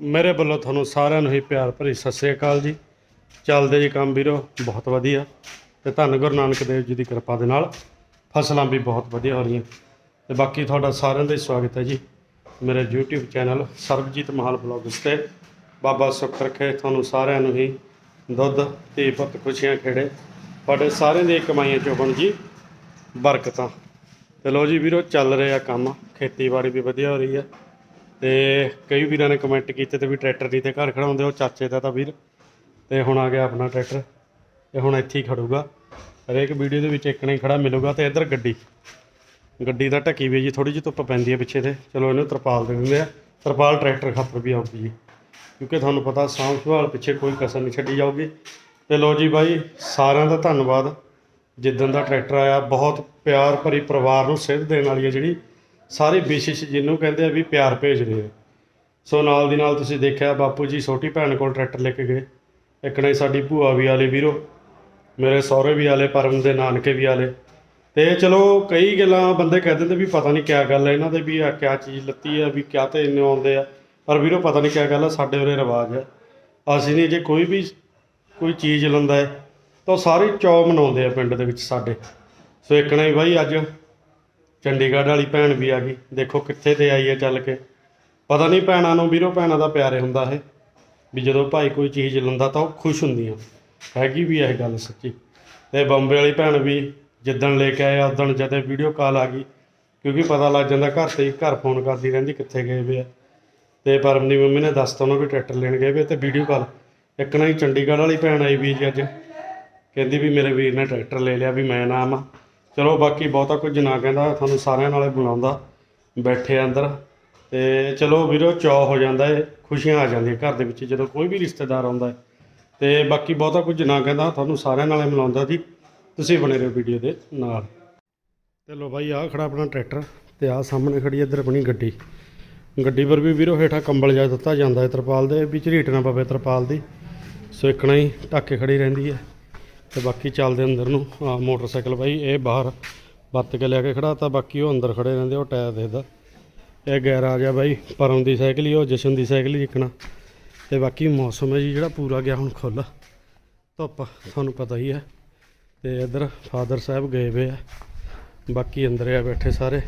ਮੇਰੇ ਵੱਲੋਂ ਤੁਹਾਨੂੰ ਸਾਰਿਆਂ ਨੂੰ ਹੀ ਪਿਆਰ ਭਰੀ ਸਤਿ ਸ੍ਰੀ ਅਕਾਲ ਜੀ। ਚੱਲਦੇ ਜੀ ਕੰਮ ਵੀਰੋ, ਬਹੁਤ ਵਧੀਆ। ਤੇ ਧੰਨ ਗੁਰੂ ਨਾਨਕ ਦੇਵ ਜੀ ਦੀ ਕਿਰਪਾ ਦੇ ਨਾਲ ਫਸਲਾਂ ਵੀ ਬਹੁਤ ਵਧੀਆ ਹੋ ਰਹੀਆਂ। ਤੇ ਬਾਕੀ ਤੁਹਾਡਾ ਸਾਰਿਆਂ ਦਾ ਹੀ ਸਵਾਗਤ ਹੈ ਜੀ। ਮੇਰੇ YouTube channel Sarabjit Mahal blogs ਤੇ ਬਾਬਾ ਸੁੱਖ ਰੱਖੇ, ਤੁਹਾਨੂੰ ਸਾਰਿਆਂ ਨੂੰ ਹੀ ਦੁੱਧ ਤੇ ਪੁੱਤ ਖੁਸ਼ੀਆਂ ਖੇੜੇ। ਤੁਹਾਡੇ ਸਾਰਿਆਂ ਦੀਆਂ ਕਮਾਈਆਂ ਚੋਂ ਬਣ ਜੀ, ਬਰਕਤਾਂ। ਤੇ ਲੋ ਜੀ ਵੀਰੋ, ਚੱਲ ਰਿਹਾ ਕੰਮ। ਖੇਤੀਬਾੜੀ ਵੀ ਵਧੀਆ ਹੋ ਰਹੀ ਹੈ। ਤੇ ਕਈ ਵੀਰਾਂ ਨੇ ਕਮੈਂਟ ਕੀਤੇ ਤੇ ਵੀ ਟਰੈਕਟਰ ਨਹੀਂ ਤੇ ਘਰ ਖੜਾਉਂਦੇ ਉਹ ਚਾਚੇ ਦਾ ਤਾਂ ਵੀਰ। ਤੇ ਹੁਣ ਆ ਗਿਆ ਆਪਣਾ ਟਰੈਕਟਰ ਤੇ ਹੁਣ ਇੱਥੇ ਹੀ ਖੜੂਗਾ। ਹਰੇਕ ਵੀਡੀਓ ਦੇ ਵਿੱਚ ਇੱਕ ਨਹੀਂ ਖੜਾ ਮਿਲੂਗਾ ਤੇ ਇੱਧਰ ਗੱਡੀ। ਗੱਡੀ ਦਾ ਢੱਕੀ ਵੀ ਜੀ ਥੋੜੀ ਜਿਹੀ ਧੁੱਪ ਪੈਂਦੀ ਹੈ ਪਿੱਛੇ ਤੇ। ਚਲੋ ਇਹਨੂੰ ਤਰਪਾਲ ਦੇ ਦਿੰਦੇ ਆ। ਤਰਪਾਲ ਟਰੈਕਟਰ ਖਾਤਰ ਵੀ ਆਊਗੀ ਜੀ। ਕਿਉਂਕਿ ਤੁਹਾਨੂੰ ਪਤਾ ਸਾਂਭ ਸੰਭਾਲ ਪਿੱਛੇ ਕੋਈ ਕਸਰ ਨਹੀਂ ਛੱਡੀ ਜਾਊਗੀ। ਤੇ ਲੋ ਜੀ ਬਾਈ, ਸਾਰਿਆਂ ਦਾ ਧੰਨਵਾਦ। ਜਿੱਦਣ ਦਾ ਟਰੈਕਟਰ ਆਇਆ, ਬਹੁਤ ਪਿਆਰ ਭਰੀ ਪਰਿਵਾਰ ਨੂੰ ਸਿੱਧ ਦੇਣ ਵਾਲੀ ਹੈ ਜਿਹੜੀ। ਸਾਰੇ ਬਿਸ਼ਿਸ਼ ਜਿਹਨੂੰ ਕਹਿੰਦੇ ਆ ਵੀ ਪਿਆਰ ਭੇਜ ਰਹੇ ਆ। ਸੋ ਨਾਲ ਦੀ ਨਾਲ ਤੁਸੀਂ ਦੇਖਿਆ ਬਾਪੂ ਜੀ ਛੋਟੀ ਭੈਣ ਕੋਲ ਟਰੈਕਟਰ ਲੈ ਕੇ ਗਏ। ਇੱਕ ਨੇ ਸਾਡੀ ਭੂਆ ਵੀ ਆਲੇ ਵੀਰੋ, ਮੇਰੇ ਸਹੁਰੇ ਵੀ ਆਲੇ ਪਰਮ ਦੇ ਨਾਨਕੇ ਵੀ ਆਲੇ ਤੇ ਚਲੋ ਕਈ ਗੱਲਾਂ ਬੰਦੇ ਕਹਿ ਦਿੰਦੇ ਵੀ ਪਤਾ ਨਹੀਂ ਕਿਆ ਗੱਲ ਹੈ ਇਹਨਾਂ ਦੇ ਵੀ ਆ, ਕਿਆ ਚੀਜ਼ ਲੱਤੀ ਆ, ਵੀ ਕਿਆ ਤੇ ਇੰਨੇ ਆਉਂਦੇ ਆ। ਪਰ ਵੀਰੋ ਪਤਾ ਨਹੀਂ ਕਿਆ ਗੱਲ ਆ, ਸਾਡੇ ਉਰੇ ਰਿਵਾਜ ਹੈ ਅਸੀਂ ਨਹੀਂ ਜੇ ਕੋਈ ਵੀ ਕੋਈ ਚੀਜ਼ ਲੈਂਦਾ ਹੈ, ਤਾਂ ਉਹ ਸਾਰੇ ਚੌ ਮਨਾਉਂਦੇ ਆ ਪਿੰਡ ਦੇ ਵਿੱਚ ਸਾਡੇ। ਸੋ ਇੱਕ ਨਹੀਂ ਬਾਈ ਅੱਜ ਚੰਡੀਗੜ੍ਹ ਵਾਲੀ ਭੈਣ ਵੀ ਆ ਗਈ। ਦੇਖੋ ਕਿੱਥੇ ਤੇ ਆਈ ਹੈ ਚੱਲ ਕੇ। ਪਤਾ ਨਹੀਂ ਭੈਣਾਂ ਨੂੰ, ਵੀਰੋ ਭੈਣਾਂ ਦਾ ਪਿਆਰੇ ਹੁੰਦਾ ਇਹ। ਵੀ ਜਦੋਂ ਭਾਈ ਕੋਈ ਚੀਜ਼ ਲੈਂਦਾ ਤਾਂ ਉਹ ਖੁਸ਼ ਹੁੰਦੀਆਂ। ਹੈਗੀ ਵੀ ਇਹ ਗੱਲ ਸੱਚੀ। ਤੇ ਬੰਬੇ ਵਾਲੀ ਭੈਣ ਵੀ ਜਿੱਦਣ ਲੈ ਕੇ ਆਏ, ਉਦਣ ਜਦੋਂ ਵੀਡੀਓ ਕਾਲ ਆ ਗਈ। ਕਿਉਂਕਿ ਪਤਾ ਲੱਗ ਜਾਂਦਾ ਘਰ ਤੇ ਹੀ ਘਰ ਫੋਨ ਕਰਦੀ ਰਹਿੰਦੀ ਕਿੱਥੇ ਗਏ ਵੇ ਆ। ਤੇ ਪਰਮ ਦੀ ਮੰਮੀ ਨੇ ਦੱਸਤਾ ਉਹਨਾਂ ਵੀ ਟਰੈਕਟਰ ਲੈਣ ਗਏ ਵੇ ਤੇ ਵੀਡੀਓ ਕਾਲ। ਇੱਕ ਨਾ ਹੀ ਚੰਡੀਗੜ੍ਹ ਵਾਲੀ ਭੈਣ ਆਈ ਵੀ ਜੀ ਅੱਜ। ਕਹਿੰਦੀ ਵੀ ਮੇਰੇ ਵੀਰ ਨੇ ਟਰੈਕਟਰ ਲੈ ਲਿਆ ਵੀ ਮੈਂ ਨਾਮ ਆ ਚਲੋ ਬਾਕੀ ਬਹੁਤਾ ਕੁਝ ਨਾ ਕਹਿੰਦਾ, ਤੁਹਾਨੂੰ ਸਾਰਿਆਂ ਨਾਲੇ ਬੁਲਾਉਂਦਾ, ਬੈਠੇ ਅੰਦਰ। ਤੇ ਚਲੋ ਵੀਰੋ ਚੌ ਹੋ ਜਾਂਦਾ ਏ, ਖੁਸ਼ੀਆਂ ਆ ਜਾਂਦੀਆਂ ਘਰ ਦੇ ਵਿੱਚ, ਜਦੋਂ ਕੋਈ ਵੀ ਰਿਸ਼ਤੇਦਾਰ ਆਉਂਦਾ ਹੈ ਤੇ ਬਾਕੀ ਬਹੁਤਾ ਕੁਝ ਨਾ ਕਹਿੰਦਾ, ਤੁਹਾਨੂੰ ਸਾਰਿਆਂ ਨਾਲੇ ਮਿਲਾਉਂਦਾ ਜੀ ਤੁਸੀਂ ਬਣੇ ਰਹੋ ਵੀਡੀਓ ਦੇ ਨਾਲ। ਤੇ ਲੋ ਬਾਈ, ਆਹ ਖੜਾ ਆਪਣਾ ਟਰੈਕਟਰ, ਤੇ ਆਹ ਸਾਹਮਣੇ ਖੜੀ ਇੱਧਰ ਆਪਣੀ ਗੱਡੀ। ਗੱਡੀ ਪਰ ਵੀ ਵੀਰੋ ਹੇਠਾਂ ਕੰਬਲ ਜਾ ਦਿੱਤਾ ਜਾਂਦਾ ਹੈ ਤਰਪਾਲ ਦੇ ਵਿੱਚ ਰੀਟ ਪਵੇ ਤਰਪਾਲ ਦੀ। ਸੋ ਇੱਕਣਾ ਹੀ ਢੱਕ ਕੇ ਖੜੀ ਰਹਿੰਦੀ ਹੈ ਤੇ ਬਾਕੀ ਚੱਲਦੇ ਅੰਦਰ ਨੂੰ। ਆ ਮੋਟਰਸਾਈਕਲ ਬਾਈ, ਇਹ ਬਾਹਰ ਬੱਤ ਕੇ ਲਿਆ ਕੇ ਖੜਾ ਤਾਂ, ਬਾਕੀ ਉਹ ਅੰਦਰ ਖੜੇ ਰਹਿੰਦੇ, ਉਹ ਟਾਇਰ ਦੇਖਦਾ। ਇਹ ਗੈਰਾਜ ਆ ਬਾਈ, ਪਰਮ ਦੀ ਸਾਈਕਲ ਹੀ, ਉਹ ਜਸ਼ਨ ਦੀ ਸਾਈਕਲ ਹੀ ਇੱਕਣਾ ਤੇ ਬਾਕੀ ਮੌਸਮ ਹੈ ਜੀ, ਜਿਹੜਾ ਪੂਰਾ ਗਿਆ ਹੁਣ ਖੁੱਲ੍ਹ। ਧੁੱਪ ਤੁਹਾਨੂੰ ਪਤਾ ਹੀ ਹੈ। ਤੇ ਇੱਧਰ ਫਾਦਰ ਸਾਹਿਬ ਗਏ ਵੇ ਆ। ਬਾਕੀ ਅੰਦਰ ਆ ਬੈਠੇ ਸਾਰੇ।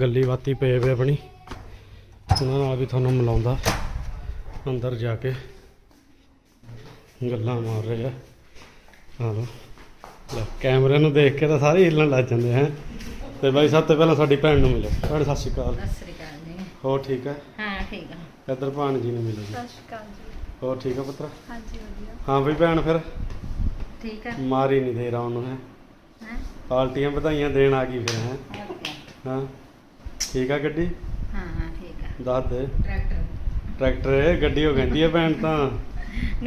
ਗੱਲੀ ਬਾਤੀ ਪਏ ਵੇ ਆਪਣੀ। ਉਹਨਾਂ ਨਾਲ ਵੀ ਤੁਹਾਨੂੰ ਮਿਲਾਉਂਦਾ। ਅੰਦਰ ਜਾ ਕੇ ਗੱਲਾਂ ਮਾਰ ਰਹੇ ਆ। ਹਾਂ। ਲੈ ਕੈਮਰੇ ਨੂੰ ਦੇਖ ਕੇ ਤਾਂ ਸਾਰੇ ਹਿੱਲਣ ਲੱਗ ਜਾਂਦੇ ਹੈ। ਤੇ ਬਾਈ ਸਭ ਤੋਂ ਪਹਿਲਾਂ ਸਾਡੀ ਭੈਣ ਨੂੰ ਮਿਲੋ। ਭੈਣ ਸਤਿ ਸ਼੍ਰੀ ਅਕਾਲ। ਸਤਿ ਸ੍ਰੀ ਅਕਾਲ ਜੀ। ਹੋਰ ਠੀਕ ਹੈ? ਹਾਂ ਠੀਕ ਆ। ਇੱਧਰ ਭਾਣ ਜੀ ਨੂੰ ਮਿਲੋ ਜੀ। ਸਤਿ ਸ਼੍ਰੀ ਅਕਾਲ ਜੀ। ਹੋਰ ਠੀਕ ਹੈ ਪੁੱਤਰ? ਹਾਂਜੀ ਵਧੀਆ। ਹਾਂ ਬਈ ਭੈਣ ਫਿਰ। ਠੀਕ ਆ। ਮਾਰ ਹੀ ਨਹੀਂ ਦੇ ਰਹਾ ਉਹਨੂੰ ਹੈ। ਹਾਂ? ਪਾਲਟੀਆਂ ਵਧਾਈਆਂ ਦੇਣ ਆ ਗਈ ਫਿਰ ਹੈ? ਹਾਂ। ਠੀਕ ਆ ਗੱਡੀ? ਹਾਂ ਹਾਂ ਠੀਕ ਆ। ਦੱਸ ਦੇ। ਟਰੈਕਟਰ। ਟਰੈਕਟਰ ਇਹ ਗੱਡੀ ਹੋ ਕਹਿੰਦੀ ਹੈ ਭੈਣ ਤਾਂ।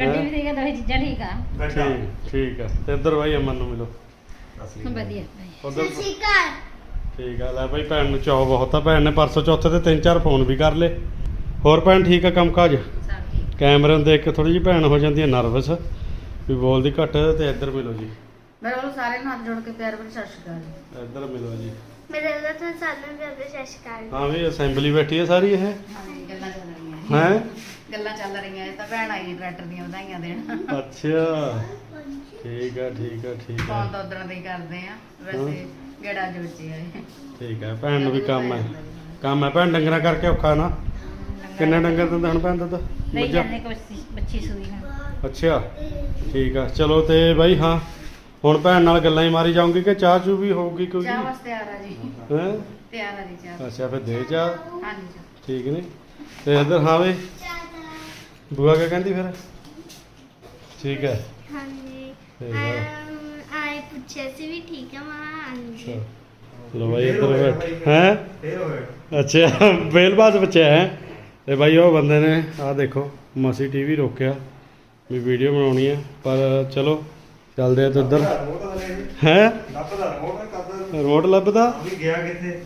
ਗੱਡੀ ਵੀ ਠੀਕ ਆ ਦੋਹੀ ਚੀਜ਼ਾਂ ਠੀਕ ਆ। ਠੀਕ ਠੀਕ ਆ। ਤੇ ਇੱਧਰ ਬਾਈ ਅਮਨ ਨੂੰ ਮਿਲੋ। ਵਧੀਆ ਉਧਰ ਠੀਕ ਆ ਲੈ ਬਾਈ ਭੈਣ ਨੂੰ ਚਾਅ ਬਹੁਤ ਆ। ਭੈਣ ਨੇ ਪਰਸੋਂ ਚੌਥੇ ਤੇ ਤਿੰਨ ਚਾਰ ਫੋਨ ਵੀ ਕਰ ਲਏ। ਹੋਰ ਭੈਣ ਠੀਕ ਆ ਕੰਮ ਕਾਜ ਸਭ ਠੀਕ। ਕੈਮਰੇ ਨੂੰ ਦੇਖ ਕੇ ਥੋੜੀ ਜਿਹੀ ਭੈਣ ਹੋ ਜਾਂਦੀ ਹੈ ਨਰਵਸ। ਵੀ ਬੋਲਦੀ ਘੱਟ ਤੇ ਇੱਧਰ ਮਿਲੋ ਜੀ। ਮੇਰੇ ਵੱਲੋਂ ਸਾਰਿਆਂ ਨੂੰ ਹੱਥ ਜੋੜ ਕੇ ਪਿਆਰ ਭਰੀ ਸਤਿ ਸ਼੍ਰੀ ਅਕਾਲ। ਇੱਧਰ ਮਿਲੋ ਜੀ। ਮੇਰੇ ਵੱਲੋਂ ਤਾਂ ਸਾਨੂੰ ਵੀ ਆਪਣੇ ਸਤਿ ਸ਼੍ਰੀ ਅਕਾਲ। ਹਾਂ ਵੀ ਅਸੈਂਬਲੀ ਬੈਠੀ ਹੈ ਸਾਰੀ ਇਹ। ਹਾਂਜੀ ਗੱਲਾਂ ਚੱਲ ਰਹੀਆਂ ਹੈ? ਗੱਲਾਂ ਚੱਲ ਰਹੀਆਂ ਇਹ ਤਾਂ ਭੈਣ ਆਈ ਟਰੈਕਟਰ ਦੀਆਂ ਵਧਾਈਆਂ ਦੇਣ। ਅੱਛਾ ਠੀਕ ਆ ਠੀਕ ਆ ਠੀਕ ਆ। ਫੋਨ ਤਾਂ ਉਧਰ ਦੇ ਹੀ ਕਰਦੇ ਆ ਵੈਸੇ ਗੇੜਾ ਜੋਚੀ ਆਏ ਠੀਕ ਆ ਭੈਣ ਨੂੰ ਵੀ ਕੰਮ ਹੈ ਕੰਮ ਹੈ ਭੈਣ ਡੰਗਰਾਂ ਕਰਕੇ ਔਖਾ ਨਾ। ਕਿੰਨੇ ਡੰਗਰ ਦਿੰਦਾ ਹੁਣ ਭੈਣ ਦੁੱਧ ਨਹੀਂ ਮੱਝਾਂ? ਜਾਂਦੇ ਕੁਛ ਬੱਚੀ ਸੂਈ ਹੁਣ। ਅੱਛਾ ਠੀਕ ਆ। ਚਲੋ ਤੇ ਬਾਈ ਹਾਂ। ਹੁਣ ਭੈਣ ਨਾਲ ਗੱਲਾਂ ਹੀ ਮਾਰੀ ਜਾਊਂਗੀ ਕਿ ਚਾਹ ਚੂ ਵੀ ਹੋਊਗੀ ਕੋਈ? ਚਾਹ ਵਾਸਤੇ ਆ ਰਾ ਜੀ। ਹੈ? ਤਿਆਰ ਆ ਜੀ ਚਾਹ। ਅੱਛਾ ਫਿਰ ਦੇ ਚਾਹ। ਹਾਂਜੀ ਜੀ। ਠੀਕ ਨੇ? ਤੇ ਇੱਧਰ ਹਾਂ ਵੇ ਬੁਆ ਕਿਆ ਕਹਿੰਦੀ ਫਿਰ? ਠੀਕ ਹੈ। ਹਾਂਜੀ। ਠੀਕ ਆ ਅਮ, ਆਏ ਪੁੱਛਿਆ ਸੀ ਵੀ ਠੀਕ ਆ ਮਾਂ ਹਾਂਜੀ। ਲੋ ਬਾਈ ਇੱਧਰ ਬੈਠ ਹੈ? ਅੱਛਾ ਬੇਲਬਾਜ਼ ਬੱਚਾ ਹੈ। ਤੇ ਬਾਈ ਉਹ ਬੰਦੇ ਨੇ ਆਹ ਦੇਖੋ ਮਸੀ ਟੀਵੀ ਰੋਕਿਆ ਵੀ ਵੀਡੀਓ ਬਣਾਉਣੀ ਹੈ। ਪਰ ਚਲੋ ਚੱਲਦੇ ਆ ਤੇ ਉੱਧਰ। ਹੈ? ਲੱਭਦਾ ਰਿਮੋਟ ਕਰਦਾ। ਰਿਮੋਟ ਲੱਭਦਾ? ਵੀ ਗਿਆ ਕਿੱਥੇ?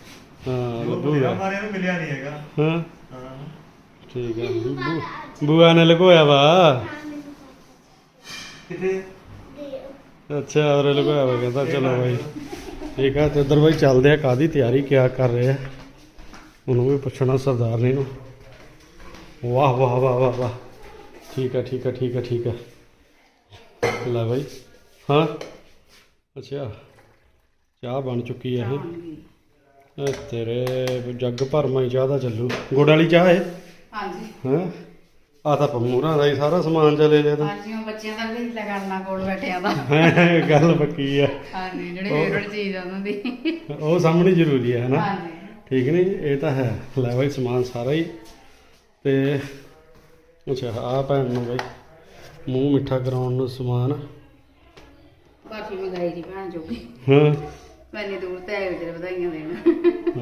ਹਾਂ ਲੱਭੂਗਾ। ਲੱਭੂਗਾ ਮਾਰੇ ਨੂੰ ਮਿਲਿਆ ਨਹੀਂ ਹੈਗਾ। ਹਾਂ। ਹਾਂ। ਠੀਕ ਹੈ। ਬੂ- ਬੂਆ ਨੇ ਲਗੋਇਆ ਵਾ? ਕਿਤੇ ਅੱਛਾ ਔਰ ਲਗੋਇਆ ਵਾ ਕਹਿੰਦਾ ਚਲੋ ਬਾਈ। ਠੀਕ ਆ ਤੇ ਉੱਧਰ ਬਾਈ ਚੱਲਦੇ ਆ ਕਾਦੀ ਤਿਆਰੀ ਕਿਆ ਕਰ ਰਹੇ ਆ? ਉਹਨੂੰ ਵੀ ਪੁੱਛਣਾ ਸਰਦਾਰਨੀ ਨੂੰ। ਵਾਹ ਵਾਹ ਵਾਹ ਵਾਹ ਵਾਹ। ਠੀਕ ਹੈ ਠੀਕ ਹੈ ਠੀਕ ਹੈ ਠੀਕ ਹੈ ਲੈ ਬਾਈ। ਹਾਂ? ਅੱਛਾ ਚਾਹ ਬਣ ਚੁੱਕੀ ਹੈ ਇਹ। ਇਹ ਤੇਰੇ ਜੱਗ ਭਰਮਾ ਹੀ ਚਾਹ ਦਾ ਚੱਲੂ। ਗੁੜ ਵਾਲੀ ਚਾਹ ਹੈ ਹਾਂਜੀ। ਹਾਂ? ਆ ਤਾਂ ਪੰਮੂਰਾਂ ਦਾ ਹੀ ਸਾਰਾ ਸਮਾਨ ਚ ਲੈ ਲਿਆ ਤਾਂ। ਹਾਂਜੀ ਉਹ ਬੱਚਿਆਂ ਦਾ ਵੀ ਹਿੱਲਾ ਕਰਨਾ ਕੋਲ ਬੈਠਿਆਂ ਦਾ। ਗੱਲ ਪੱਕੀ ਆ। ਹਾਂਜੀ ਜਿਹੜੀ ਫੇਵਰਟ ਚੀਜ਼ ਆ ਉਹਨਾਂ ਦੀ। ਉਹ ਸਾਹਮਣੇ ਜ਼ਰੂਰੀ ਹੈ ਹਨਾ? ਹਾਂਜੀ। ਠੀਕ ਨਹੀਂ ਇਹ ਤਾਂ ਹੈ। ਲੈ ਬਾਈ ਸਮਾਨ ਸਾਰਾ ਹੀ। ਤੇ ਅੱਛਾ ਆ ਭੈਣ ਨੂੰ ਬਾਈ ਮੂੰਹ ਮਿੱਠਾ ਕਰਾਉਣ ਨੂੰ ਸਮਾਨ। ਬਾਕੀ ਮੰਗਾਈ ਦੀ ਭੈਣ ਜੋਗੀ। ਹਾਂ? ਮੈਨੇ ਦੂਰ ਤੇ ਆਏ ਵਿਚਾਰੇ ਵਧਾਈਆਂ ਦੇਣ।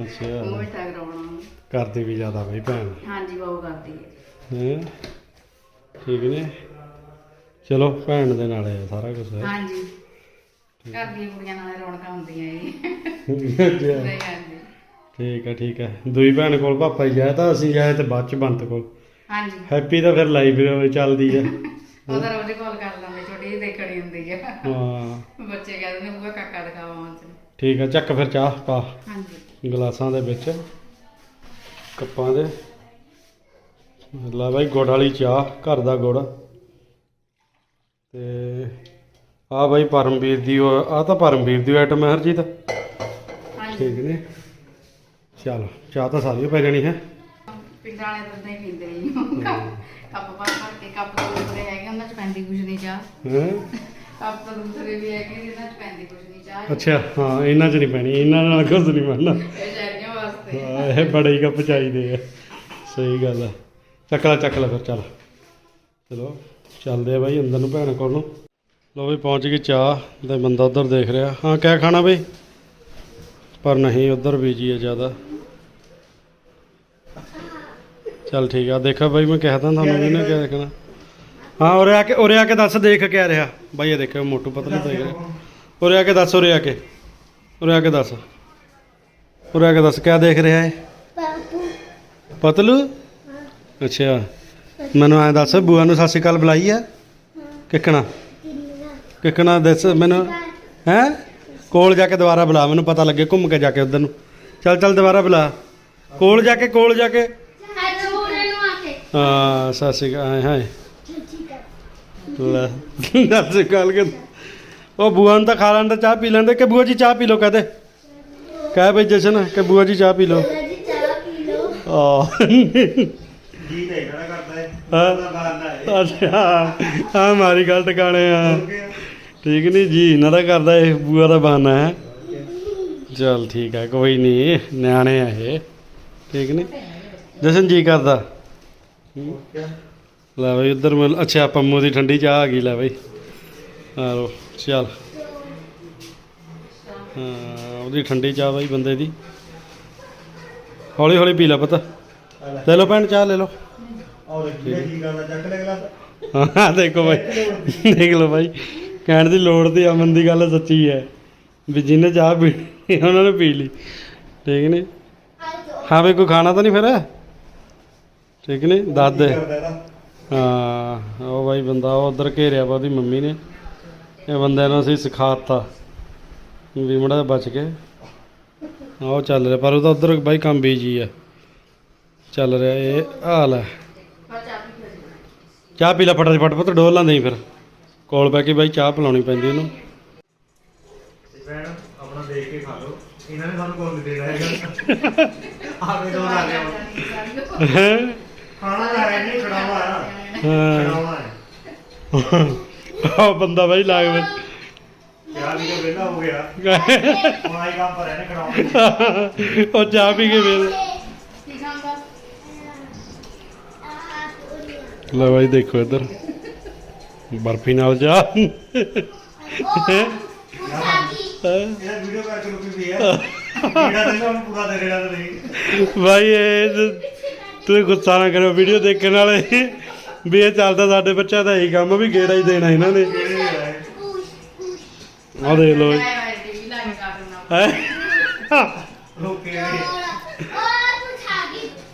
ਅੱਛਾ। ਮੂੰਹ ਮਿੱਠਾ ਕਰਾਉਣਾ। ਕਰਦੇ ਵੀ ਜ਼ਿਆਦਾ ਬਾਈ ਭੈਣ। ਹਾਂਜੀ ਬਹੁ ਕਰਦੀ ਹੈ। ਹੈਂ? ਠੀਕ ਨੇ? ਚਲੋ ਭੈਣ ਦੇ ਨਾਲ ਹੈ ਸਾਰਾ ਕੁਝ ਹਾਂਜੀ। ਘਰ ਦੀਆਂ ਕੁੜੀਆਂ ਨਾਲ ਰੌਣਕਾਂ ਹੁੰਦੀਆਂ ਇਹ ਸਹੀ ਹਾਂਜੀ ਠੀਕ ਹੈ ਠੀਕ ਹੈ ਦੂਈ ਭੈਣ ਕੋਲ ਪਾਪਾ ਹੀ ਜਾਇਆ ਤਾਂ ਅਸੀਂ ਜਾਏ ਤੇ ਬਾਅਦ ਚ ਬੰਤ ਕੋਲ। ਹਾਂਜੀ। ਹੈਪੀ ਤਾਂ ਫਿਰ ਲਾਈਵ ਚੱਲਦੀ ਹੈ ਉਹਦਾ ਰੋਜ਼ ਕਾਲ ਕਰ ਲੈਂਦੇ ਛੋਟੀ ਜਿਹੀ ਦੇਖਣੀ ਹੁੰਦੀ ਆ। ਹਾਂ। ਬੱਚੇ ਕਹਿੰਦੇ ਨੇ ਬੂਆ ਕਾਕਾ ਦਿਖਾਵਾ ਮਾਂ ਠੀਕ ਹੈ ਚੱਕ ਫਿਰ ਚਾਹ ਪਾ। ਹਾਂਜੀ। ਗਲਾਸਾਂ ਦੇ ਵਿੱਚ ਕੱਪਾਂ ਦੇ। ਲੈ ਬਾਈ ਗੁੜ ਵਾਲੀ ਚਾਹ ਘਰ ਦਾ ਗੁੜ। ਤੇ ਆ ਬਾਈ ਪਰਮਵੀਰ ਦੀ ਆ ਤਾਂ ਪਰਮਵੀਰ ਦੀ ਆਈਟਮ ਹੈ ਹਰਜੀਤ। ਠੀਕ ਨੇ। ਚਲ ਚਾਹ ਤਾਂ ਸਾਰੀ ਪੈ ਜਾਣੀ ਹੈ। ਪਿੰਡਾਂ ਵਾਲੇ ਤਾਂ ਨਹੀਂ ਪੀਂਦੇ ਜੀ ਕੱਪ ਭਰ ਭਰ ਕੇ ਕੱਪ ਦੂਸਰੇ ਹੈਗੇ ਉਹਨਾਂ ਚ ਪੈਂਦੀ ਕੁਛ ਨਹੀਂ ਚਾਹ। ਹੈਂ? ਕੱਪ ਤੋਂ ਦੂਸਰੇ ਵੀ ਹੈਗੇ ਜਿਹਨਾਂ ਚ ਪੈਂਦੀ ਨਹੀਂ ਚਾਹ ਅੱਛਾ ਹਾਂ ਇਹਨਾਂ 'ਚ ਨਹੀਂ ਪੈਣੀ ਇਹਨਾਂ ਨਾਲ ਕੁਝ ਨਹੀਂ ਬਣਨਾ। ਇਹ ਵਾਸਤੇ। ਹਾਂ, ਇਹ ਬੜੇ ਹੀ ਕੱਪ ਚਾਹੀਦੇ ਆ। ਸਹੀ ਗੱਲ ਹੈ ਚੱਕ ਲੈ ਚੱਕ ਲੈ ਫਿਰ ਚੱਲ। ਚਲੋ ਚੱਲਦੇ ਆ ਬਾਈ ਅੰਦਰ ਨੂੰ ਭੈਣ ਕੋਲ ਨੂੰ। ਲੋ ਵੀ ਪਹੁੰਚ ਗਈ ਚਾਹ ਤੇ ਬੰਦਾ ਉਧਰ ਦੇਖ ਰਿਹਾ। ਹਾਂ ਕਿਆ ਖਾਣਾ ਬਈ? ਪਰ ਨਹੀਂ ਉਧਰ ਬੀਜੀ ਹੈ ਜ਼ਿਆਦਾ। ਚੱਲ ਠੀਕ ਆ ਦੇਖੋ ਬਾਈ ਮੈਂ ਕਹਿ ਤਾ ਤੁਹਾਨੂੰ ਵੀ ਨਾ ਕਿਆ ਦੇਖਣਾ। ਹਾਂ ਉਰੇ ਆ ਕੇ ਉਰੇ ਆ ਕੇ ਦੱਸ ਦੇਖ ਕਿਆ ਰਿਹਾ। ਬਾਈ ਇਹ ਦੇਖੋ ਮੋਟੂ ਪਤਲੀ ਤਾਂ ਹੈਗਾ ਉਰੇ ਆ ਕੇ ਦੱਸ ਉਰੇ ਆ ਕੇ। ਉਰੇ ਆ ਕੇ ਦੱਸ। ਉਰੇ ਆ ਕੇ ਦੱਸ ਕਿਆ ਦੇਖ ਰਿਹਾ ਹੈ ਪਾਪੂ ਪਤਲੂ? ਅੱਛਾ। ਮੈਨੂੰ ਐ ਦੱਸ ਬੂਆ ਨੂੰ ਸਤਿ ਸ਼੍ਰੀ ਅਕਾਲ ਬੁਲਾਈ ਆ? ਕਿੱਕਣਾ? ਕਿੱਕਣਾ ਦੱਸ ਮੈਨੂੰ ਹੈ? ਕੋਲ ਜਾ ਕੇ ਦੁਬਾਰਾ ਬੁਲਾ ਮੈਨੂੰ ਪਤਾ ਲੱਗੇ ਘੁੰਮ ਕੇ ਜਾ ਕੇ ਉਧਰ ਨੂੰ। ਚੱਲ ਚੱਲ ਦੁਬਾਰਾ ਬੁਲਾ। ਕੋਲ ਜਾ ਕੇ ਕੋਲ ਜਾ ਕੇ। ਹਾਂ ਸਤਿ ਸ਼੍ਰੀ ਅਕਾਲ ਹਾਏ ਹੈ ਲੈ ਸਤਿ ਸ਼੍ਰੀ ਅਕਾਲ ਕਿ ਉਹ ਬੂਆ ਨੂੰ ਤਾਂ ਖਾ ਲੈਂਦਾ ਚਾਹ ਪੀ ਲੈਂਦੇ ਕਿ ਬੂਆ ਜੀ ਚਾਹ ਪੀ ਲਓ ਕਹਦੇ। ਕਹਿ ਬਈ ਜਸ਼ਨ ਕਿ ਬੂਆ ਜੀ ਚਾਹ ਪੀ ਲਓ। ਜੀ ਚਾਹ ਪੀ ਲਓ। ਆ ਜੀ ਤੇ ਇਹਨਾਂ ਦਾ ਕਰਦਾ ਹੈ। ਹਾਂ। ਉਹਦਾ ਬਾਹਰਲਾ ਹੈ। ਅੱਛਾ ਆ ਮਾਰੀ ਗੱਲ ਟਿਕਾਣੇ ਆ। ਠੀਕ ਨਹੀਂ ਜੀ ਇਹਨਾਂ ਦਾ ਕਰਦਾ ਇਹ ਬੂਆ ਦਾ ਬਹਾਨਾ ਹੈ। ਚਲ ਠੀਕ ਹੈ ਕੋਈ ਨਹੀਂ ਨਿਆਣੇ ਆ ਇਹ। ਠੀਕ ਨਹੀਂ ਜਸ਼ਨ ਜੀ ਕਰਦਾ। ਲੈ ਬਈ ਉਧਰ ਮਿਲ ਅੱਛਾ ਪੰਮੂ ਦੀ ਠੰਡੀ ਚਾਹ ਆ ਗਈ ਲੈ ਬਈ। ਆ ਲੋ ਚੱਲ। ਹਾਂ ਉਹਦੀ ਠੰਡੀ ਚਾਹ ਬਈ ਬੰਦੇ ਦੀ। ਹੌਲੀ ਹੌਲੀ ਪੀ ਲੈ ਪਤਾ। ਲੈ ਲਓ ਭੈਣ ਚਾਹ ਲੈ ਲਓ। ਔਰ ਜੀ ਕਰਦਾ ਚੱਕ ਲੈ ਗਲਾਸ। ਹਾਂ ਦੇਖੋ ਭਾਈ ਦੇਖ ਲਓ ਭਾਈ ਕਹਿਣ ਦੀ ਲੋੜ ਤੇ ਅਮਨ ਦੀ ਗੱਲ ਸੱਚੀ ਹੈ। ਵੀ ਜਿਹਨੇ ਚਾਹ ਪੀਣੀ ਉਹਨਾਂ ਨੇ ਪੀ ਲਈ। ਠੀਕ ਨੇ ਹਾਂ ਵੀ ਕੋਈ ਖਾਣਾ ਤਾਂ ਨਹੀਂ ਫਿਰ? ਠੀਕ ਨੇ ਦੱਸ ਦੇ। ਹਾਂ ਉਹ ਭਾਈ ਬੰਦਾ ਉਹ ਉਧਰ ਘੇਰਿਆ ਵਾ ਉਹਦੀ ਮੰਮੀ ਨੇ। ਇਹ ਬੰਦੇ ਨੂੰ ਅਸੀਂ ਸਿਖਾਤਾ। ਵੀ ਮੜਾ ਬਚ ਕੇ। ਆਹ ਚੱਲ ਰਿਹਾ ਪਰ ਉਹਦਾ ਉਧਰ ਬਾਈ ਕੰਮ ਬੀਜੀ ਆ। ਚੱਲ ਰਿਹਾ ਇਹ ਹਾਲ ਹੈ। ਚਾਹ ਪੀ ਲੈ ਫਟਾ ਫਟ ਫਟ ਡੋਲ ਲਾਂਦੇ ਫਿਰ। ਕੋਲ ਬੈ ਕੇ ਬਾਈ ਚਾਹ ਪਿਲਾਉਣੀ ਪੈਂਦੀ ਇਹਨੂੰ। ਆਪਣਾ ਦੇਖ ਕੇ ਖਾ ਲਓ ਇਹਨਾਂ ਨੇ ਸਾਨੂੰ ਕੋਈ ਦੇਣਾ ਹੈਗਾ ਆਵੇ ਦੋ ਲਾ ਲਿਆ ਹੈਂ? ਖਾਣਾ ਤਾਂ ਹੈ। ਨਹੀਂ ਖੜਾਵਾ ਹਾਂ। ਖੜਾਵਾ ਉਹ ਬੰਦਾ ਬਾਈ ਲਾਗ ਵਿੱਚ ਯਾਰ ਵੀ ਤਾਂ ਵਿਹਲਾ ਹੋ ਗਿਆ। ਹੁਣ ਆਈ ਕੰਮ ਪਰ ਹੈ ਨੇ ਖੜਾਵਾ ਉਹ ਚਾਹ ਪੀ ਕੇ ਵੇਲ ਕੀ ਖਾਂਦਾ ਆ ਪੂਰੀ ਲੈ ਬਾਈ ਦੇਖੋ ਇੱਧਰ। ਬਰਫੀ ਨਾਲ ਪੁੱਛਾਗੀ ਇਹਦਾ ਵੀਡੀਓ ਕਰਕੇ ਲੋਕੀ ਵੀ ਹੈ ਜਿਹੜਾ ਉਹਨੂੰ ਪੂਰਾ ਦੇ ਰਿਹਾ ਤਾਂ ਨਹੀਂ ਭਾਈ ਇਹ ਤੂੰ ਗੁੱਸਾ ਨਾ ਕਰੋ ਵੀਡੀਓ ਦੇਖਣ ਵਾਲੇ। ਵੀ ਇਹ ਚੱਲਦਾ ਸਾਡੇ ਬੱਚਾ ਦਾ ਇਹੀ ਕੰਮ ਵੀ ਗੇੜਾ ਹੀ ਦੇਣਾ ਇਹਨਾਂ ਨੇ। ਕਿਹੜੇ ਹੈ ਪੁੱਛ ਆਹ ਦੇਖ ਲਓ ਟੀਵੀ ਲਾ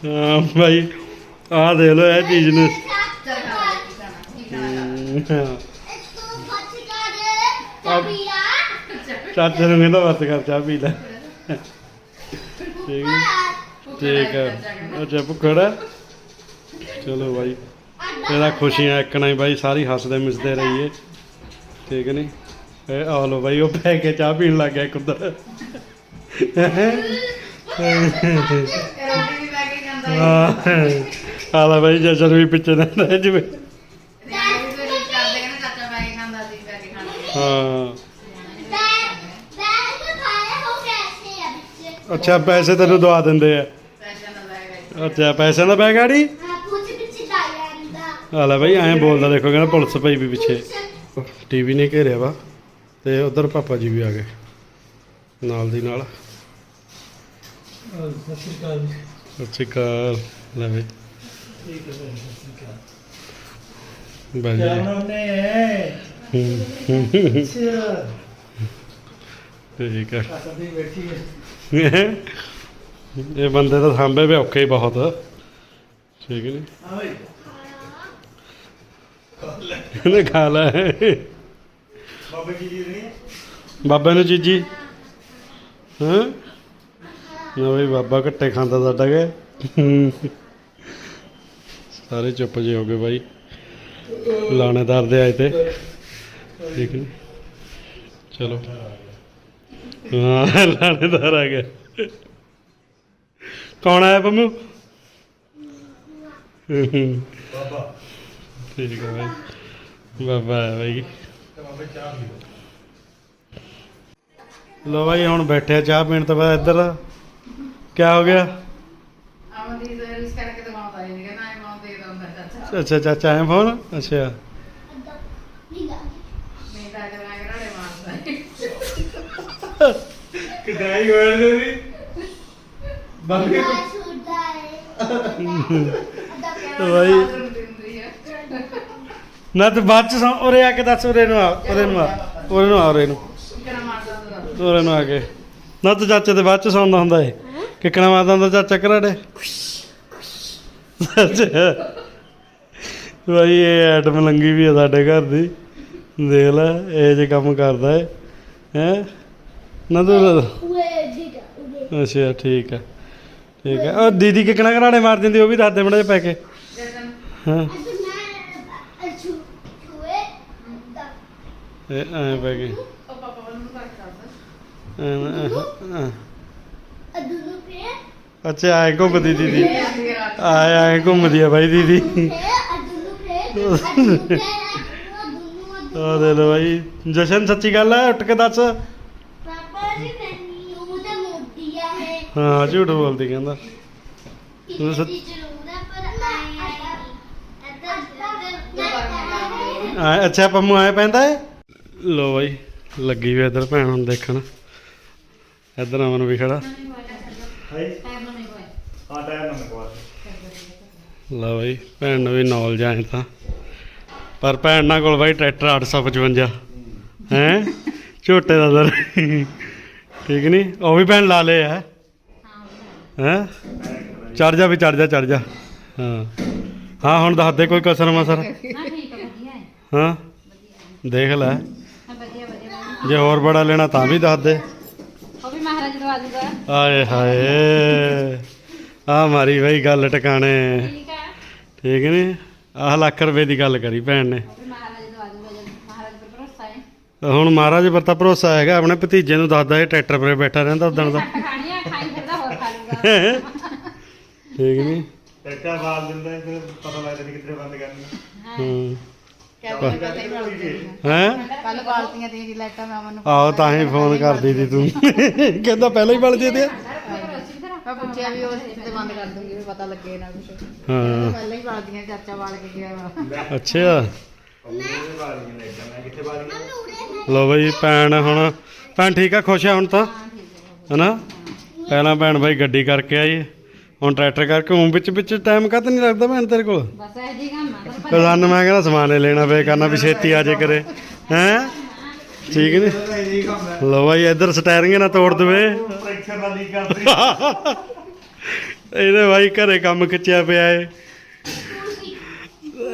ਹਾਂ ਭਾਈ, ਆਹ ਦੇਖ ਲਓ ਇਹ ਚੀਜ਼ ਨੂੰ। ਚਾਚੇ ਨੂੰ ਕਹਿੰਦਾ ਵਰਤ ਕਰ, ਚਾਹ ਪੀ ਲੈ। ਠੀਕ ਠੀਕ ਹੈ। ਅੱਛਾ, ਭੁੱਖੜਾ ਚਲੋ ਬਾਈ ਇਹਦਾ ਖੁਸ਼ੀਆਂ ਇੱਕਣਾ ਹੀ ਬਾਈ, ਸਾਰੀ ਹੱਸਦੇ ਮਿਸਦੇ ਰਹੀਏ। ਠੀਕ ਨਹੀਂ ਇਹ ਆ ਲੋ ਬਾਈ, ਉਹ ਬਹਿ ਕੇ ਚਾਹ ਪੀਣ ਲੱਗ ਗਿਆ ਇੱਕ ਆ ਲੈ ਬਾਈ ਜਸ਼ਨ ਵੀ ਪਿੱਛੇ ਨਾ ਰਹਿ ਜਵੇ। ਹਾਂ। ਅੱਛਾ, ਪੈਸੇ ਤੈਨੂੰ ਦਵਾ ਦਿੰਦੇ ਆ। ਅੱਛਾ ਪੈਸੇ ਦਾ ਬੈਗ ਆੜੀ ਆ ਲੈ ਬਾਈ ਐਂ ਬੋਲਦਾ ਦੇਖੋ ਕਹਿੰਦਾ ਪੁਲਿਸ ਪਈ ਵੀ ਪਿੱਛੇ। ਟੀਵੀ ਨੇ ਘੇਰਿਆ ਵਾ ਤੇ ਉਧਰ ਪਾਪਾ ਜੀ ਵੀ ਆ ਗਏ ਨਾਲ ਦੀ ਨਾਲ। ਸਤਿ ਸ਼੍ਰੀ ਅਕਾਲ। ਲੈ ਬਈ। ਠੀਕ ਹੈ ਇਹ ਬੰਦੇ ਤਾਂ ਸਾਂਭੇ ਵੀ ਔਖੇ ਹੀ ਬਹੁਤ। ਠੀਕ ਨਹੀਂ ਇਹਨੇ ਖਾ ਲੈ ਬਾਬਾ ਜੀ ਜੀ ਨਹੀਂ ਬਾਬੇ ਨੂੰ ਚੀਜੀ? ਹਾਂ? ਨਾ ਬਈ ਬਾਬਾ ਘੱਟੇ ਖਾਂਦਾ ਸਾਡਾ ਕੇ? ਸਾਰੇ ਚੁੱਪ ਜੇ ਹੋ ਗਏ ਬਾਈ। ਲਾਣੇਦਾਰ ਦੇ ਆਏ ਤੇ। ਠੀਕ ਨੀ? ਚਲੋ। ਹਾਂ ਲਾਣੇਦਾਰ ਆ ਗਿਆ ਕੌਣ ਆਇਆ ਪੰਮੂ? ਬਾਬਾ। ਠੀਕ ਹੈ ਬਾਈ। ਬਾਬਾ ਆਇਆ ਬਾਈ। ਤੇ ਬਾਬਾ ਚਾਹ ਪੀ ਲੋ ਬਾਈ ਹੁਣ ਬੈਠੇ ਆ ਚਾਹ ਪੀਣ ਤੋਂ ਬਾਅਦ ਇੱਧਰ। ਕੀ ਹੋ ਗਿਆ? ਅਮਨਦੀਪ ਦਾ ਰਿਸ ਕਰਕੇ ਦਿਖਾਉਂਦਾ ਹੀ ਨਹੀਂ ਕਹਿੰਦਾ ਐ ਮਾਂ ਦੇ ਦਿੰਦਾ ਚਾਚਾ। ਅੱਛਾ ਚਾਚਾ ਆਇਆ ਫੋਨ? ਅੱਛਾ। ਤਾਂ ਕਿਦਾਈ ਹੋਇਆ ਆ ਛੁੱਟਦਾ ਹੈ। ਅੱਦਾ ਕਹਿਣਾ ਬਾਈ। ਮਾਦਰ ਨੂੰ ਦਿੰਦੀ ਆ ਨਾ ਤੇ ਬਾਅਦ ਚ ਸੌਂ- ਉਰੇ ਆ ਕੇ ਦੱਸ ਉਰੇ ਨੂੰ ਆ, ਉਰੇ ਨੂੰ ਆ, ਉਰੇ ਨੂੰ ਆ, ਉਰੇ ਨੂੰ। ਉਰੇ ਨੂੰ ਆ ਕੇ। ਨਾ ਤੂੰ ਚਾਚੇ ਦੇ ਬਾਅਦ ਚ ਸੌਂਦਾ ਹੁੰਦਾ ਏ ਕਿੱਕਣਾ ਮਾਰਦਾ ਹੁੰਦਾ ਚਾਚਾ ਘਰਾੜੇ। ਅੱਛਾ ਇਹ ਐਟਮ ਲੰਗੀ ਵੀ ਆ ਸਾਡੇ ਘਰ ਦੀ। ਦੇਖ ਲੈ, ਇਹ ਜੇ ਕੰਮ ਕਰਦਾ ਏ। ਹੈ? ਨਾ ਤੂੰ ਉਏ ਦੀਦਾ ਉਏ ਅੱਛਾ, ਠੀਕ ਹੈ ਠੀਕ ਹੈ ਉਹ ਦੀਦੀ ਕਿੱਕਣਾ ਘਰਾੜੇ ਮਾਰ ਦਿੰਦੀ, ਉਹ ਵੀ ਦੱਸ ਦੇ ਮੜੇ ਪੈ ਕੇ। ਹਾਂ? ਅੱਦਾ ਮੈਂ ਅਛੂ ਛੂਏ ਅੱਦਾ ਐਂ ਪੈ ਪੇ ਅੱਛਾ ਐ ਘੁੰਮਦੀ ਦੀਦੀ। ਆਏ ਆਏ ਘੁੰਮਦੀ ਆ ਬਾਈ ਦੀਦੀ। ਆ ਦੇ ਲੋ ਬਾਈ। ਜਸ਼ਨ ਸੱਚੀ ਗੱਲ ਹੈ ਉੱਠ ਕੇ ਦੱਸ। ਪਾਪਾ ਜੀ ਨਹੀਂ ਉਹ ਤਾਂ ਮੋਟੀਆ ਹੈ ਹਾਂ ਝੂਠ ਬੋਲਦੀ ਕਹਿੰਦਾ। ਇਹ ਸੱਚ- ਹੈ ਅੱਛਾ ਪੰਮੂ ਆਏ ਪੈਂਦਾ ਏ ਲੋ ਬਾਈ ਲੱਗੀ ਵੀ ਇੱਧਰ ਭੈਣ ਹੁਣ ਦੇਖਣ। ਇੱਧਰ ਅਮਨ ਵੀ ਖੜਾ। ਹਾਈ ਹਾਂ ਟਾਇਰ ਨਾ ਮਕਵਾ ਲਓ ਬਾਈ ਭੈਣ ਨੂੰ ਵੀ ਨੌਲੇਜ ਆਏ ਤਾਂ। ਪਰ ਭੈਣ ਨਾਲ ਕੋਲ ਬਾਈ ਟਰੈਕਟਰ 855 ਹੈ? ਝੋਟੇ ਦਾ ਦਰ। ਠੀਕ ਨਹੀਂ ਉਹ ਵੀ ਭੈਣ ਲਾ ਲਏ ਆ। ਹੈ? ਚੜ ਜਾ ਵੀ ਚੜ ਜਾ ਚੜ ਜਾ। ਹਾਂ। ਹਾਂ ਹੁਣ ਦੱਸ ਦੇ ਕੋਈ ਕਸਰ ਮਸਰ। ਹਾਂ। ਦੇਖ ਲੈ। ਜੇ ਹੋਰ ਬੜਾ ਲੈਣਾ ਤਾਂ ਵੀ ਦੱਸ ਦੇ। ਉਹ ਵੀ ਮਹਾਰਾਜ ਦਵਾ ਦੂਗਾ। ਆਏ ਹਾਏ। ਆ ਮਾਰੀ ਬਈ ਗੱਲ ਟਿਕਾਣੇ। ਠੀਕ ਹੈ। ਠੀਕ ਆਹ ਲੱਖ ਰੁਪਏ ਦੀ ਗੱਲ ਕਰੀ ਭੈਣ ਨੇ। ਉਹ ਵੀ ਮਹਾਰਾਜ ਦਵਾ ਦੂਗਾ ਜਦ ਮਹਾਰਾਜ ਪਰ ਭਰੋਸਾ ਹੈ। ਹੁਣ ਮਹਾਰਾਜ ਪਰ ਤਾਂ ਭਰੋਸਾ ਹੈਗਾ ਆਪਣੇ ਭਤੀਜੇ ਨੂੰ ਦੱਸਦਾ ਇਹ ਟਰੈਕਟਰ 'ਤੇ ਬੈਠਾ ਰਹਿੰਦਾ ਉਦਣ ਦਾ। ਸੱਟ ਖਾਣੀ ਆ ਖਾਈ ਫਿਰਦਾ ਹੋਰ ਖਾ ਲੂਗਾ। ਠੀਕ ਨਹੀਂ ਟਰੈਕਟਰ ਬਾਲ ਦਿੰਦਾ ਫਿਰ ਪਤਾ ਲੱਗਦਾ ਨਹੀਂ ਕਿੱਥੇ ਬੰਦ ਕਰਨੀ। ਹੂੰ। ਹੈ? ਕੱਲ ਬਾਲਤੀਆਂ ਦੀਆਂ ਜੀ ਲਾਈਟਾਂ ਮੈਂ ਮੈਨੂੰ ਆਹੋ ਤਾਂ ਹੀ ਫੋਨ ਕਰਦੀ ਸੀ ਤੂੰ। ਕਹਿੰਦਾ ਪਹਿਲਾਂ ਹੀ ਬਲ ਦੇ ਦੇ ਮੈਂ ਪੁੱਛਿਆ ਵੀ ਉਹ ਤੇ ਬੰਦ ਕਰ ਦੂੰਗੀ ਵੀ ਪਤਾ ਲੱਗੇ ਨਾ ਕੁਛ। ਹਾਂ। ਪਹਿਲਾਂ ਹੀ ਬਾਲਤੀਆਂ ਚਾਚਾ ਬਾਲ ਕੇ ਗਿਆ ਵਾ। ਅੱਛਾ। ਨੇ ਲੋ ਬਈ ਭੈਣ ਹੁਣ ਭੈਣ ਠੀਕ ਆ ਖੁਸ਼ ਆ ਹੁਣ ਤਾਂ? ਹਨਾ? ਪਹਿਲਾਂ ਭੈਣ ਬਾਈ ਗੱਡੀ ਕਰਕੇ ਆਈ। ਹੁਣ ਟਰੈਕਟਰ ਕਰਕੇ ਹੁਣ ਵਿੱਚ ਵਿੱਚ ਟਾਈਮ ਕੱਤ ਨਹੀਂ ਲੱਗਦਾ ਭੈਣ ਤੇਰੇ ਕੋਲ। ਬਸ ਇਹ ਜੀ ਕੰਮ ਆ ਸਾਨੂੰ ਮੈਂ ਕਹਿੰਦਾ ਸਮਾਨੇ ਲੈਣਾ ਪਏ ਕਰਨਾ ਵੀ ਛੇਤੀ ਆ ਜੇ ਕਰੇ। ਹੈ? ਠੀਕ ਨਹੀਂ ਇਹ ਕੰਮ ਹੈ ਲੋ ਬਾਈ ਇੱਧਰ ਸਟੈਰਿੰਗ ਨਾ ਤੋੜ ਦੇਵੇ। ਲੀਕ ਕਰਦੀ ਇਹਦੇ ਬਾਈ ਘਰੇ ਕੰਮ ਖਿੱਚਿਆ ਪਿਆ ਏ।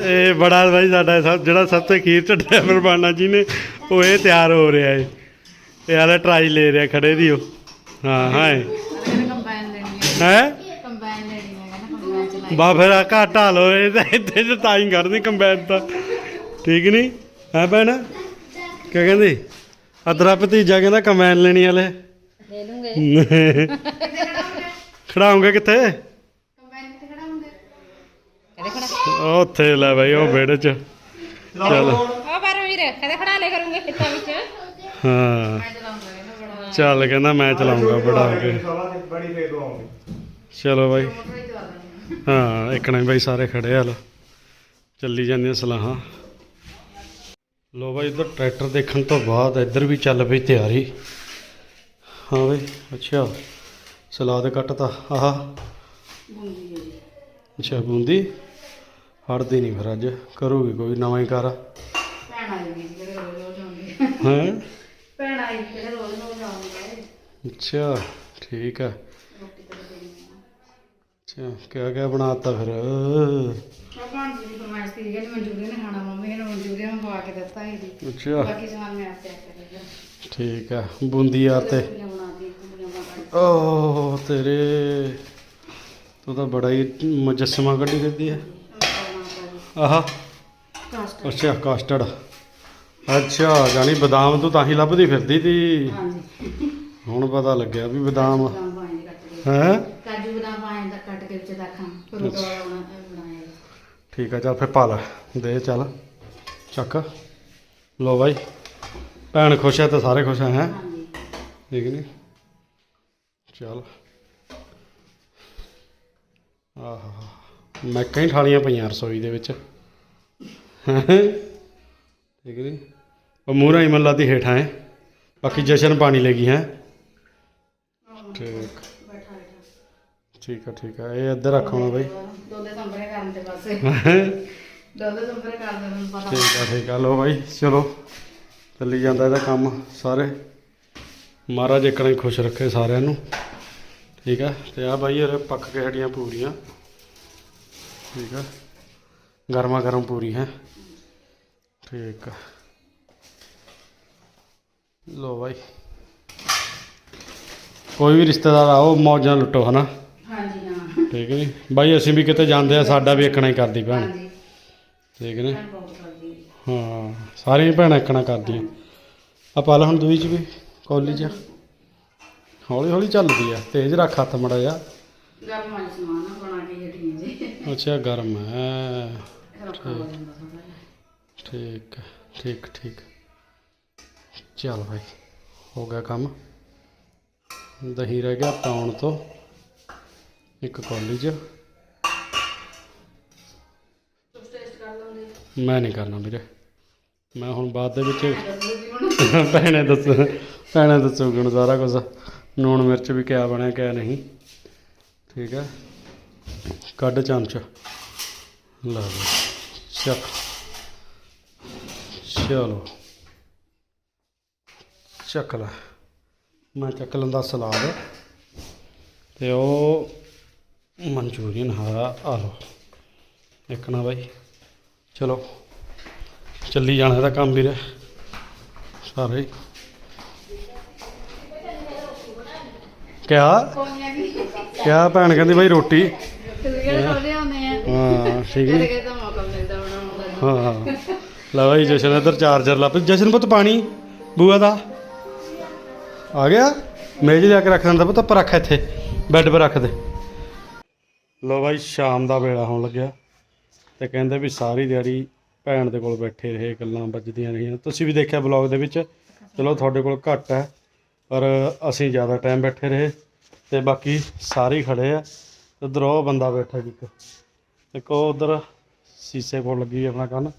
ਇਹ ਬੜਾ ਬਾਈ ਸਾਡਾ ਸਭ ਜਿਹੜਾ ਸਭ ਤੋਂ ਅਖੀਰ ਚ ਡਰਾਈਵਰ ਬਣਨਾ ਜਿਹਨੇ ਉਹ ਇਹ ਤਿਆਰ ਹੋ ਰਿਹਾ ਏ। ਇਹ ਹਾਲੇ ਟਰਾਈ ਲੈ ਰਿਹਾ ਖੜੇ ਦੀ ਉਹ ਹਾਂ ਹਾਂ ਕੰਬਾਈਨ ਲੈਣੀ ਹੈ ਹੈ ਕੰਬਾਈਨ ਲੈਣੀ ਹੈ ਕਹਿੰਦਾ ਕੰਬਾਈਨ ਚਲਾ ਬਣਾਈ ਬਾ ਫਿਰ ਆ ਘਾਟਾ ਲੋ ਇਹ ਤਾਂ ਇੱਥੇ ਤਾਂ ਹੀ ਕਰਦੀ ਕੰਬਾਈਨ ਤਾਂ। ਠੀਕ ਨਹੀਂ? ਹੈ ਭੈਣ? ਕੀ ਕਹਿੰਦੀ? ਅਦਰਾ ਭਤੀਜਾ ਕਹਿੰਦਾ ਕੰਬਾਈਨ ਲੈਣੀ ਵਾਲੇ ਲੈ। ਲੂੰਗੇ। ਖੜਾਉਂਗੇ ਕਿੱਥੇ? ਕੰਬਾਈਨ ਕਿੱਥੇ ਖੜਾ ਹੁੰਦੇ ਕਦੇ ਖੜਾ ਉੱਥੇ ਲੈ ਬਾਈ ਉਹ ਵਿਹੜੇ ਚ। ਚੱਲ। ਉਹ ਪਰ ਵੀਰ ਕਦੇ ਖੜਾ ਲੈ ਕਰੂੰਗੇ ਖੇਤਾਂ ਵਿੱਚ। ਹਾਂ। ਬੜਾ। ਚੱਲ ਕਹਿੰਦਾ ਮੈਂ ਚਲਾਉਂਗਾ ਬੜਾ ਕੇ। ਬੜੀ ਫੇਰ ਆਉਂਗੀ ਚਲੋ ਬਾਈ। ਹੀ ਹਾਂ ਇਕਣੇ ਬਾਈ ਸਾਰੇ ਖੜੇ ਆ ਲੋ ਚੱਲੀ ਜਾਂਦੀਆਂ ਸਲਾਹਾਂ। ਲੋ ਬਾਈ ਇਧਰ ਟਰੈਕਟਰ ਦੇਖਣ ਤੋਂ ਬਾਅਦ ਇੱਧਰ ਵੀ ਚੱਲ ਪਈ ਤਿਆਰੀ। ਹਾਂ ਬਾਈ ਅੱਛਾ। ਸਲਾਦ ਕੱਟਤਾ ਆਹ। ਅੱਛਾ ਬੂੰਦੀ। ਹੜਦੀ ਨਹੀਂ ਫਿਰ ਅੱਜ ਕਰੂਗੀ ਕੋਈ ਨਵਾਂ ਹੀ ਕਰ ਹੈ? ਅੱਛਾ ਠੀਕ ਹੈ ਆ। ਅੱਛਾ ਕਿਆ ਕਿਆ ਬਣਾਤਾ ਫਿਰ? ਭਗਵਾਨ ਜੀ ਦੀ ਫਰਮਾਇਸ਼ ਸੀ ਕਿ ਮਨਜੂਰੀਅਨ ਖਾਣਾ ਮੰਮੀ ਨੇ ਮਨਜੂਰੀਅਨ ਖਵਾ ਕੇ ਦਿੱਤਾ ਹੀ ਜੀ। ਅੱਛਾ। ਬਾਕੀ ਸਮਾਨ ਮੈਂ ਆਪੇ ਕਰੇਗਾ ਠੀਕ ਹੈ ਬੂੰਦੀ ਆ ਤੇ। ਓ ਤੇਰੇ ਤੂੰ ਤਾਂ ਬੜਾ ਹੀ ਮੁਜੱਸਮਾ ਕੱਢੀ ਫਿਰਦੀ ਹੈ ਆਹਾ। ਅੱਛਾ ਕਾਸਟਰਡ ਅੱਛਾ ਜਾਨੀ ਬਦਾਮ ਤੂੰ ਤਾਂ ਹੀ ਲੱਭਦੀ ਫਿਰਦੀ ਹਾਂਜੀ। ਹੁਣ ਪਤਾ ਲੱਗਿਆ ਵੀ ਬਦਾਮ ਹੈ? ਕਾਜੂ ਦਾ ਕੱਟ ਕੇ ਵਿੱਚ ਬਣਾਇਆ ਜੀ। ਠੀਕ ਆ ਚੱਲ ਫੇ ਪਾ ਲੈ। ਦੇ ਚੱਲ। ਚੱਕ। ਲੋ ਬਾਈ। ਭੈਣ ਖੁਸ਼ ਹੈ ਤਾਂ ਸਾਰੇ ਖੁਸ਼ ਹੈ ਹੈਂ? ਹਾਂਜੀ। ਠੀਕ ਨਹੀਂ ਚੱਲ। ਆਹਾ। ਮੈਂ ਕਈ ਥਾਲੀਆਂ ਪਈਆਂ ਰਸੋਈ ਦੇ ਵਿੱਚ। ਠੀਕ ਨਹੀਂ ਉਹ ਮੂਹਰਾ ਹੀ ਮਨ ਲਾਦੀ ਹੇਠਾਂ ਹੈ ਬਾਕੀ ਜਸ਼ਨ ਪਾਣੀ ਲੈ ਗਈ ਹੈ? ਠੀਕ। ਠੀਕ ਆ ਠੀਕ ਆ। ਇਹ ਇੱਧਰ ਰੱਖਣਾ ਬਾਈ। ਦੋਲੇ ਸੰਭਰੇ ਕਰਨ ਦੇ ਪਾਸੇ ਠੀਕ ਦੋਲੇ ਸੰਭਰੇ ਕਰਦੇ ਨੂੰ ਪਤਾ। ਆ ਠੀਕ ਆ। ਲੋ ਬਾਈ ਚਲੋ। ਚੱਲੀ ਜਾਂਦਾ ਇਹਦਾ ਕੰਮ ਸਾਰੇ। ਮਹਾਰਾਜ ਇਕਣਾ ਹੀ ਖੁਸ਼ ਰੱਖੇ ਸਾਰਿਆਂ ਨੂੰ। ਠੀਕ ਆ ਤੇ ਆ ਬਾਈ ਇਹ ਪੱਕ ਕੇ ਹਟੀਆਂ ਪੂਰੀਆਂ। ਠੀਕ ਆ ਗਰਮਾ ਗਰਮ ਪੂਰੀ ਹੈ। ਠੀਕ ਆ। ਲੋ ਬਾਈ। ਕੋਈ ਵੀ ਰਿਸ਼ਤੇਦਾਰ ਆਓ ਮੌਜਾਂ ਲੁੱਟੋ ਹਨਾ। ਠੀਕ ਹੈ ਜੀ। ਬਾਈ ਅਸੀਂ ਵੀ ਕਿਤੇ ਜਾਂਦੇ ਆ ਸਾਡਾ ਵੀ ਇਕਣਾ ਹੀ ਕਰਦੀ ਭੈਣ। ਹਾਂਜੀ। ਠੀਕ ਨੇ? ਭੈਣ ਬਹੁਤ ਕਰਦੀ ਹੈ। ਹਾਂ ਸਾਰੀਆਂ ਭੈਣਾਂ ਇਕਣਾ ਕਰਦੀਆਂ। ਆ ਪਾ ਲੈ ਹੁਣ ਦੂਈ ਚ ਵੀ ਕੌਲੀ ਚ। ਹੌਲੀ ਹੌਲੀ ਚੱਲਦੀ ਆ ਤੇਜ਼ ਰੱਖ ਹੱਥ ਮੜਾ ਜਾ ਗਰਮ ਵਾਲੀ ਸਮਾਨ ਆ, ਬਣਾ ਕੇ ਹਟੀਆਂ ਜੀ। ਅੱਛਾ ਗਰਮ ਹੈ ਰੱਖਾ ਹੋ ਜਾਂਦਾ ਥੋੜਾ ਜਿਹਾ। ਠੀਕ ਹੈ, ਠੀਕ ਠੀਕ। ਚੱਲ ਭਾਈ ਹੋ ਗਿਆ ਕੰਮ। ਦਹੀਂ ਰਹਿ ਗਿਆ ਪਾਉਣ ਤੋਂ। ਇੱਕ ਕੌਲੀ ਚ ਤੁਸੀਂ ਟੇਸਟ ਕਰ ਲਓਗੇ ਮੈਂ ਨਹੀਂ ਕਰਨਾ ਵੀਰੇ। ਮੈਂ ਹੁਣ ਬਾਅਦ ਦੇ ਵਿੱਚ ਦੱਸੋ ਭੈਣੇ ਦੱਸੋ ਭੈਣੇ ਦੱਸੋਗੇ ਹੁਣ ਸਾਰਾ ਕੁਝ ਨੂਣ ਮਿਰਚ ਵੀ ਕਿਆ ਬਣਿਆ ਕਿਆ ਨਹੀਂ। ਠੀਕ ਹੈ ਕੱਢ ਚਮਚ। ਲਾ ਦੇ ਚੱਕ। ਚਲੋ। ਚੱਕ ਲੈ। ਮੈਂ ਚੱਕ ਲੈਂਦਾ ਸਲਾਦ। ਤੇ ਉਹ ਮਨਚੂਰੀਅਨ ਹਾਂ ਆ ਲਓ। ਨਾ ਬਾਈ। ਚਲੋ ਚੱਲੀ ਜਾਣਾ ਇਹਦਾ ਕੰਮ ਵੀਰੇ। ਸਾਰੇ। ਕਿਆ? ਕਿਆ ਭੈਣ ਕਹਿੰਦੀ ਬਾਈ ਰੋਟੀ? ਹਾਂ ਠੀਕ ਹੈ। ਹਾਂ। ਲੈ ਬਾਈ ਜਸ਼ਨ ਇੱਧਰ ਚਾਰਜਰ ਲਾ ਪਈ। ਜਸ਼ਨ ਪੁੱਤ ਪਾਣੀ? ਬੂਆ ਦਾ? ਆ ਗਿਆ? ਮੇਜ਼ ਲਿਆ ਕੇ ਰੱਖ ਦਿੰਦਾ ਪੁੱਤ ਉੱਪਰ ਰੱਖ ਇੱਥੇ। ਬੈੱਡ 'ਤੇ ਰੱਖ ਦੇ। ਲੋ ਬਾਈ ਸ਼ਾਮ ਦਾ ਵੇਲਾ ਹੋਣ ਲੱਗਿਆ ਤੇ ਕਹਿੰਦੇ ਵੀ ਸਾਰੀ ਦਿਹਾੜੀ ਭੈਣ ਦੇ ਕੋਲ ਬੈਠੇ ਰਹੇ ਗੱਲਾਂ ਵੱਜਦੀਆਂ ਰਹੀਆਂ। ਤੁਸੀਂ ਵੀ ਦੇਖਿਆ ਬਲੌਗ ਦੇ ਵਿੱਚ ਚਲੋ ਤੁਹਾਡੇ ਕੋਲ ਘੱਟ ਹੈ ਪਰ ਅਸੀਂ ਜ਼ਿਆਦਾ ਟਾਈਮ ਬੈਠੇ ਰਹੇ ਤੇ ਬਾਕੀ ਸਾਰੇ ਖੜੇ ਆ। ਉਧਰ ਉਹ ਬੰਦਾ ਬੈਠਾ ਜੀ ਇੱਕ। ਇੱਕ ਉਹ ਉਧਰ ਸੀਸੇ ਕੋਲ ਲੱਗੀ ਆਪਣਾ ਕੰਨ।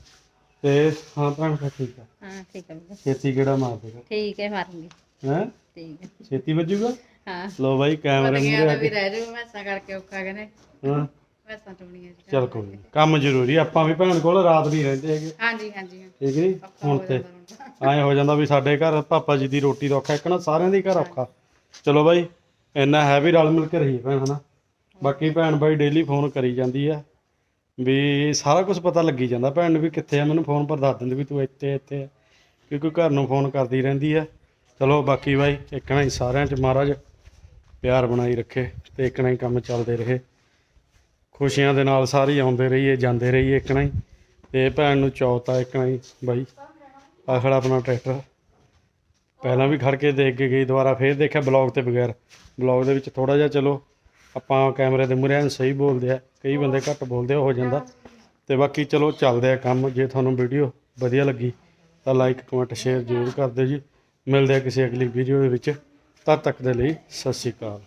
ਤੇ ਹਾਂ ਭੈਣ ਫਿਰ ਠੀਕ ਆ। ਹਾਂ ਠੀਕ ਹੈ ਵੀਰੇ। ਛੇਤੀ ਕਿਹੜਾ ਮਾਰ ਦੇਗਾ? ਠੀਕ ਹੈ ਮਾਰੂੰਗੀ। ਹੈ? ਠੀਕ ਹੈ। ਛੇਤੀ ਵੱਜੂਗਾ? ਹਾਂ। ਲੋ ਬਾਈ ਕੈਮਰੇ ਆ ਵੀ ਕੇ। ਰਹਿ ਜੂ ਮੈਸਾਂ ਕਰਕੇ ਔਖਾ ਕਹਿੰਦੇ ਹਾਂ। ਮੈਸਾਂ ਚੁਣੀਆਂ ਜੀ ਚਲ ਕੋਈ ਨੀ। ਕੰਮ ਜ਼ਰੂਰੀ ਆਪਾਂ ਵੀ ਭੈਣ ਕੋਲ ਰਾਤ ਨਹੀਂ ਰਹਿੰਦੇ ਹੈਗੇ। ਹਾਂਜੀ ਹਾਂਜੀ ਹਾਂ। ਠੀਕ ਔਖਾ ਹੁਣ ਹੋ ਤੇ ਜਾਂਦਾ ਹੁਣ। ਐਂ ਹੋ ਜਾਂਦਾ ਵੀ ਸਾਡੇ ਘਰ ਪਾਪਾ ਜੀ ਦੀ ਰੋਟੀ ਦਾ ਔਖਾ ਇੱਕ ਨਾ ਸਾਰਿਆਂ ਦੇ ਘਰ ਔਖਾ। ਚਲੋ ਬਾਈ ਇੰਨਾ ਹੈ ਵੀ ਰਲ ਮਿਲ ਕੇ ਰਹੀ ਭੈਣ ਹਨਾ? ਬਾਕੀ ਭੈਣ ਬਾਈ ਡੇਲੀ ਫੋਨ ਕਰੀ ਜਾਂਦੀ ਆ। ਵੀ ਸਾਰਾ ਕੁਝ ਪਤਾ ਲੱਗੀ ਜਾਂਦਾ। ਭੈਣ ਨੂੰ ਵੀ ਕਿੱਥੇ ਆ ਮੈਨੂੰ ਫੋਨ ਪਰ ਦੱਸ ਦਿੰਦੀ ਵੀ ਤੂੰ ਇੱਥੇ ਇੱਥੇ ਆ। ਕਿਉਂਕਿ ਘਰ ਨੂੰ ਫੋਨ ਕਰਦੀ ਰਹਿੰਦੀ ਆ। ਚਲੋ ਬਾਕੀ ਬਾਈ ਇੱਕ ਨਾ ਹੀ ਸਾਰਿਆਂ 'ਚ ਮਹਾਰਾਜ ਪਿਆਰ ਬਣਾਈ ਰੱਖੇ ਤੇ ਇੱਕ ਨਾ ਹੀ ਕੰਮ ਚੱਲਦੇ ਰਹੇ। ਖੁਸ਼ੀਆਂ ਦੇ ਨਾਲ ਸਾਰੇ ਹੀ ਆਉਂਦੇ ਰਹੀਏ ਜਾਂਦੇ ਰਹੀਏ ਇੱਕ ਨਾ ਹੀ। ਤੇ ਭੈਣ ਨੂੰ ਚੌਤਾ ਇੱਕ ਨਾ ਹੀ ਬਾਈ। ਆਹ ਆਪਣਾ ਟਰੈਕਟਰ। ਪਹਿਲਾਂ ਵੀ ਖੜ ਕੇ ਦੇਖ ਕੇ ਗਈ ਦੁਬਾਰਾ ਫੇਰ ਦੇਖਿਆ ਬਲੌਗ ਤੇ ਬਗੈਰ। ਬਲੌਗ ਦੇ ਵਿੱਚ ਥੋੜਾ ਜਿਹਾ ਚਲੋ ਆਪਾਂ ਕੈਮਰੇ ਦੇ ਮੂਹਰੇ ਐਨ ਸਹੀ ਬੋਲਦੇ ਆ ਕਈ ਬੰਦੇ ਘੱਟ ਬੋਲਦੇ ਆ, ਹੋ ਜਾਂਦਾ। ਤੇ ਬਾਕੀ ਚਲੋ ਚੱਲਦੇ ਆ ਕੰਮ। ਜੇ ਤੁਹਾਨੂੰ ਵੀਡੀਓ ਵਧੀਆ ਲੱਗੀ ਤਾਂ ਲਾਈਕ ਕਮੈਂਟ ਸ਼ੇਅਰ ਜ਼ਰੂਰ ਕਰ ਦਿਓ ਜੀ। ਮਿਲਦੇ ਆ ਕਿਸੇ ਅਗਲੀ ਵੀਡੀਓ ਦੇ ਵਿੱਚ। ਤਦ ਤੱਕ ਦੇ ਲਈ ਸਤਿ ਸ਼੍ਰੀ ਅਕਾਲ।